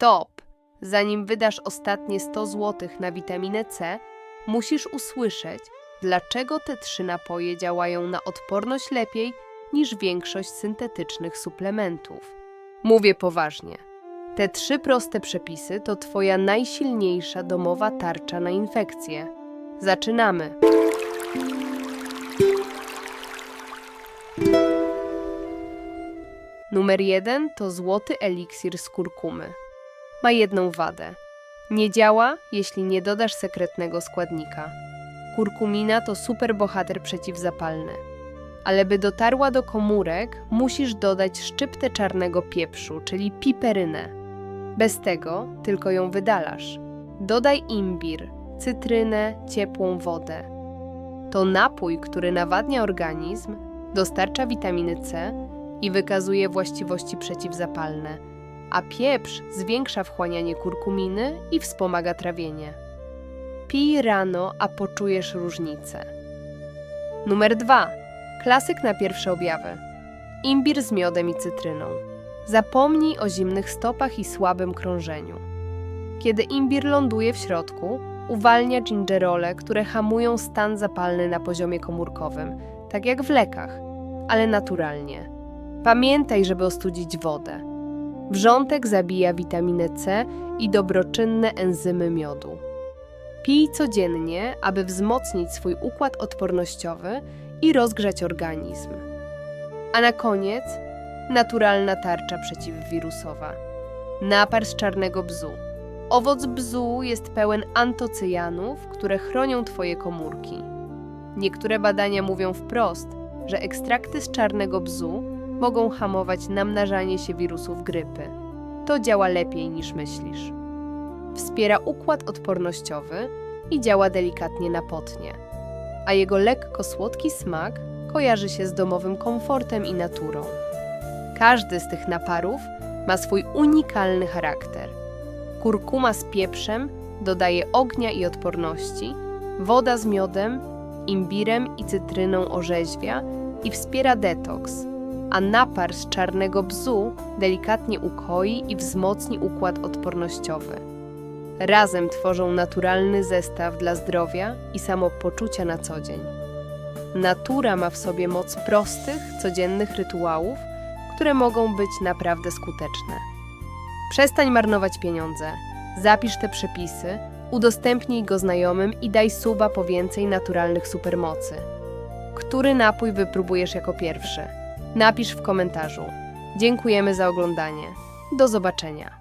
Stop! Zanim wydasz ostatnie 100 zł na witaminę C, musisz usłyszeć, dlaczego te trzy napoje działają na odporność lepiej niż większość syntetycznych suplementów. Mówię poważnie. Te trzy proste przepisy to Twoja najsilniejsza domowa tarcza na infekcje. Zaczynamy! Numer jeden to złoty eliksir z kurkumy. Ma jedną wadę. Nie działa, jeśli nie dodasz sekretnego składnika. Kurkumina to superbohater przeciwzapalny. Ale by dotarła do komórek, musisz dodać szczyptę czarnego pieprzu, czyli piperynę. Bez tego tylko ją wydalasz. Dodaj imbir, cytrynę, ciepłą wodę. To napój, który nawadnia organizm, dostarcza witaminy C i wykazuje właściwości przeciwzapalne, a pieprz zwiększa wchłanianie kurkuminy i wspomaga trawienie. Pij rano, a poczujesz różnicę. Numer 2. Klasyk na pierwsze objawy. Imbir z miodem i cytryną. Zapomnij o zimnych stopach i słabym krążeniu. Kiedy imbir ląduje w środku, uwalnia gingerole, które hamują stan zapalny na poziomie komórkowym, tak jak w lekach, ale naturalnie. Pamiętaj, żeby ostudzić wodę. Wrzątek zabija witaminę C i dobroczynne enzymy miodu. Pij codziennie, aby wzmocnić swój układ odpornościowy i rozgrzać organizm. A na koniec naturalna tarcza przeciwwirusowa. Napar z czarnego bzu. Owoc bzu jest pełen antocyjanów, które chronią Twoje komórki. Niektóre badania mówią wprost, że ekstrakty z czarnego bzu mogą hamować namnażanie się wirusów grypy. To działa lepiej niż myślisz. Wspiera układ odpornościowy i działa delikatnie na potnie, a jego lekko słodki smak kojarzy się z domowym komfortem i naturą. Każdy z tych naparów ma swój unikalny charakter. Kurkuma z pieprzem dodaje ognia i odporności, woda z miodem, imbirem i cytryną orzeźwia i wspiera detoks, a napar z czarnego bzu delikatnie ukoi i wzmocni układ odpornościowy. Razem tworzą naturalny zestaw dla zdrowia i samopoczucia na co dzień. Natura ma w sobie moc prostych, codziennych rytuałów, które mogą być naprawdę skuteczne. Przestań marnować pieniądze, zapisz te przepisy, udostępnij go znajomym i daj suba po więcej naturalnych supermocy. Który napój wypróbujesz jako pierwszy? Napisz w komentarzu. Dziękujemy za oglądanie. Do zobaczenia.